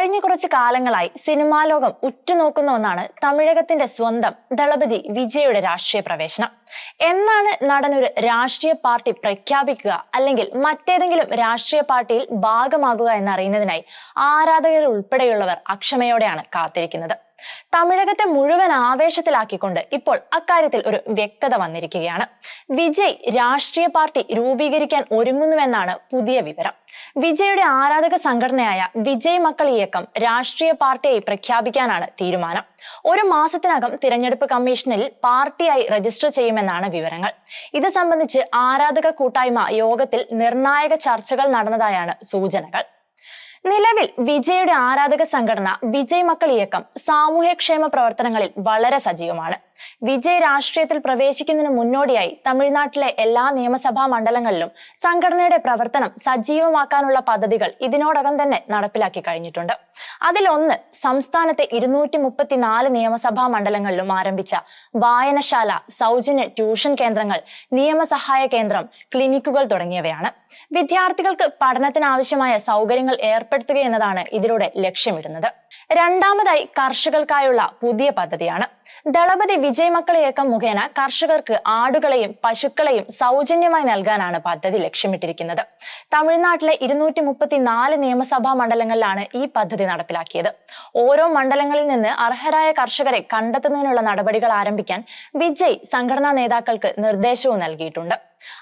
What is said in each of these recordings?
കഴിഞ്ഞ കുറച്ച് കാലങ്ങളായി സിനിമാ ലോകം ഉറ്റുനോക്കുന്ന ഒന്നാണ് തമിഴകത്തിന്റെ സ്വന്തം ദളപതി വിജയുടെ രാഷ്ട്രീയ പ്രവേശനം. എന്നാണ് നടൻ ഒരു രാഷ്ട്രീയ പാർട്ടി പ്രഖ്യാപിക്കുക അല്ലെങ്കിൽ മറ്റേതെങ്കിലും രാഷ്ട്രീയ പാർട്ടിയിൽ ഭാഗമാകുക എന്നറിയുന്നതിനായി ആരാധകർ ഉൾപ്പെടെയുള്ളവർ അക്ഷമയോടെയാണ് കാത്തിരിക്കുന്നത്. തമിഴകത്തെ മുഴുവൻ ആവേശത്തിലാക്കിക്കൊണ്ട് ഇപ്പോൾ അക്കാര്യത്തിൽ ഒരു വ്യക്തത വന്നിരിക്കുകയാണ്. വിജയ് രാഷ്ട്രീയ പാർട്ടി രൂപീകരിക്കാൻ ഒരുങ്ങുന്നുവെന്നാണ് പുതിയ വിവരം. വിജയുടെ ആരാധക സംഘടനയായ വിജയ് മക്കൾ ഇയക്കം രാഷ്ട്രീയ പാർട്ടിയായി പ്രഖ്യാപിക്കാനാണ് തീരുമാനം. ഒരു മാസത്തിനകം തിരഞ്ഞെടുപ്പ് കമ്മീഷനിൽ പാർട്ടിയായി രജിസ്റ്റർ ചെയ്യുമെന്നാണ് വിവരങ്ങൾ. ഇത് സംബന്ധിച്ച് ആരാധക കൂട്ടായ്മ യോഗത്തിൽ നിർണായക ചർച്ചകൾ നടന്നതായാണ് സൂചനകൾ. നിലവിൽ വിജയുടെ ആരാധക സംഘടന വിജയ് മക്കൾ ഇയക്കം സാമൂഹ്യക്ഷേമ പ്രവർത്തനങ്ങളിൽ വളരെ സജീവമാണ്. വിജയ് രാഷ്ട്രീയത്തിൽ പ്രവേശിക്കുന്നതിന് മുന്നോടിയായി തമിഴ്നാട്ടിലെ എല്ലാ നിയമസഭാ മണ്ഡലങ്ങളിലും സംഘടനയുടെ പ്രവർത്തനം സജീവമാക്കാനുള്ള പദ്ധതികൾ ഇതിനോടകം തന്നെ നടപ്പിലാക്കി കഴിഞ്ഞിട്ടുണ്ട്. അതിലൊന്ന് സംസ്ഥാനത്തെ ഇരുന്നൂറ്റി മുപ്പത്തിനാല് നിയമസഭാ മണ്ഡലങ്ങളിലും ആരംഭിച്ച വായനശാല സൗജന്യ ട്യൂഷൻ കേന്ദ്രങ്ങൾ നിയമസഹായ കേന്ദ്രം ക്ലിനിക്കുകൾ തുടങ്ങിയവയാണ്. വിദ്യാർത്ഥികൾക്ക് പഠനത്തിനാവശ്യമായ സൗകര്യങ്ങൾ ഏർപ്പെടുത്തുക എന്നതാണ് ഇതിലൂടെ ലക്ഷ്യമിടുന്നത്. രണ്ടാമതായി കർഷകർക്കായുള്ള പുതിയ പദ്ധതിയാണ്. ദളപതി വിജയ് മക്കൾ ഇയക്കം മുഖേന കർഷകർക്ക് ആടുകളെയും പശുക്കളെയും സൗജന്യമായി നൽകാനാണ് പദ്ധതി ലക്ഷ്യമിട്ടിരിക്കുന്നത്. തമിഴ്നാട്ടിലെ ഇരുന്നൂറ്റി മുപ്പത്തിനാല് നിയമസഭാ മണ്ഡലങ്ങളിലാണ് ഈ പദ്ധതി നടപ്പിലാക്കിയത്. ഓരോ മണ്ഡലങ്ങളിൽ നിന്ന് അർഹരായ കർഷകരെ കണ്ടെത്തുന്നതിനുള്ള നടപടികൾ ആരംഭിക്കാൻ വിജയ് സംഘടനാ നേതാക്കൾക്ക് നിർദ്ദേശവും നൽകിയിട്ടുണ്ട്.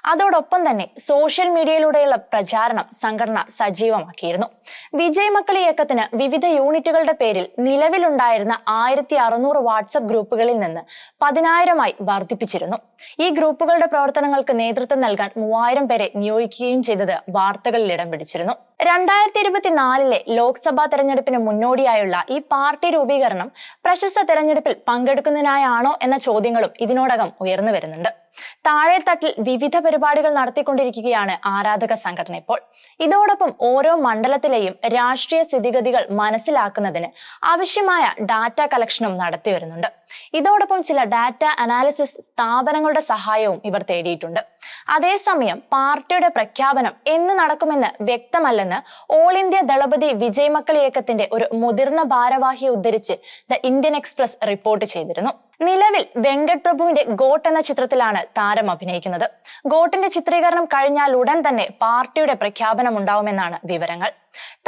അതോടൊപ്പം തന്നെ സോഷ്യൽ മീഡിയയിലൂടെയുള്ള പ്രചാരണം സംഘടന സജീവമാക്കിയിരുന്നു. വിജയ് മക്കൾ ഇയക്കത്തിന് വിവിധ യൂണിറ്റുകളുടെ പേരിൽ നിലവിലുണ്ടായിരുന്ന ആയിരത്തി അറുന്നൂറ് വാട്സപ്പ് ഗ്രൂപ്പുകളിൽ നിന്ന് പതിനായിരമായി വർദ്ധിപ്പിച്ചിരുന്നു. ഈ ഗ്രൂപ്പുകളുടെ പ്രവർത്തനങ്ങൾക്ക് നേതൃത്വം നൽകാൻ മൂവായിരം പേരെ നിയോഗിക്കുകയും ചെയ്തത് വാർത്തകളിൽ ഇടം പിടിച്ചിരുന്നു. രണ്ടായിരത്തി ഇരുപത്തിനാലിലെ ലോക്സഭാ തെരഞ്ഞെടുപ്പിന് മുന്നോടിയായുള്ള ഈ പാർട്ടി രൂപീകരണം പ്രശസ്ത തെരഞ്ഞെടുപ്പിൽ പങ്കെടുക്കുന്നതിനായാണോ എന്ന ചോദ്യങ്ങളും ഇതിനോടകം ഉയർന്നു വരുന്നുണ്ട്. താഴെത്തട്ടിൽ വിവിധ പരിപാടികൾ നടത്തിക്കൊണ്ടിരിക്കുകയാണ് ആരാധക സംഘടന ഇപ്പോൾ. ഇതോടൊപ്പം ഓരോ മണ്ഡലത്തിലെയും രാഷ്ട്രീയ സ്ഥിതിഗതികൾ മനസ്സിലാക്കുന്നതിന് ആവശ്യമായ ഡാറ്റ കളക്ഷനും നടത്തി വരുന്നുണ്ട് ഇതോടൊപ്പം ചില ഡാറ്റ അനാലിസിസ് സ്ഥാപനങ്ങളുടെ സഹായവും ഇവർ തേടിയിട്ടുണ്ട്. അതേസമയം പാർട്ടിയുടെ പ്രഖ്യാപനം എന്ന് നടക്കുമെന്ന് വ്യക്തമല്ലെന്ന് ഓൾ ഇന്ത്യ ദളപതി വിജയ് മക്കൾ ഇയക്കത്തിന്റെ ഒരു മുതിർന്ന ഭാരവാഹിയെ ഉദ്ധരിച്ച് ദ ഇന്ത്യൻ എക്സ്പ്രസ് റിപ്പോർട്ട് ചെയ്തിരുന്നു. നിലവിൽ വെങ്കട് പ്രഭുവിന്റെ ഗോട്ട് എന്ന ചിത്രത്തിലാണ് താരം അഭിനയിക്കുന്നത്. ഗോട്ടിന്റെ ചിത്രീകരണം കഴിഞ്ഞാൽ ഉടൻ തന്നെ പാർട്ടിയുടെ പ്രഖ്യാപനം ഉണ്ടാവുമെന്നാണ് വിവരങ്ങൾ.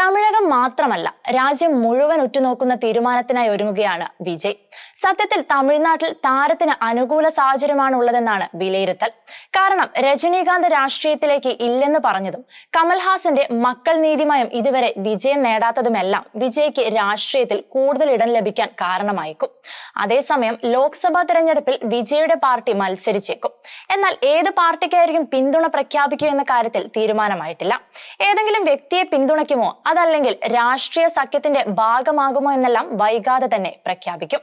തമിഴകം മാത്രമല്ല രാജ്യം മുഴുവൻ ഉറ്റുനോക്കുന്ന തീരുമാനത്തിനായി ഒരുങ്ങുകയാണ് വിജയ്. സത്യത്തിൽ തമിഴ്നാട്ടിൽ താരത്തിന് അനുകൂല സാഹചര്യമാണ് ഉള്ളതെന്നാണ് വിലയിരുത്തൽ. കാരണം രജനീകാന്ത് രാഷ്ട്രീയത്തിലേക്ക് ഇല്ലെന്ന് പറഞ്ഞതും കമൽഹാസന്റെ മക്കൾ നീതിമയം ഇതുവരെ വിജയം നേടാത്തതുമെല്ലാം വിജയ്ക്ക് രാഷ്ട്രീയത്തിൽ കൂടുതൽ ഇടം ലഭിക്കാൻ കാരണമായേക്കും. അതേസമയം ലോക്സഭാ തെരഞ്ഞെടുപ്പിൽ വിജയുടെ പാർട്ടി മത്സരിച്ചേക്കും. എന്നാൽ ഏത് പാർട്ടിക്കായിരിക്കും പിന്തുണ പ്രഖ്യാപിക്കുക എന്ന കാര്യത്തിൽ തീരുമാനമായിട്ടില്ല. ഏതെങ്കിലും വ്യക്തിയെ പിന്തുണയ്ക്കുമോ അതല്ലെങ്കിൽ രാഷ്ട്രീയ സഖ്യത്തിന്റെ ഭാഗമാകുമോ എന്നെല്ലാം വൈകാതെ തന്നെ പ്രഖ്യാപിക്കും.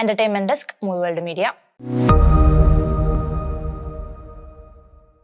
Entertainment desk move world media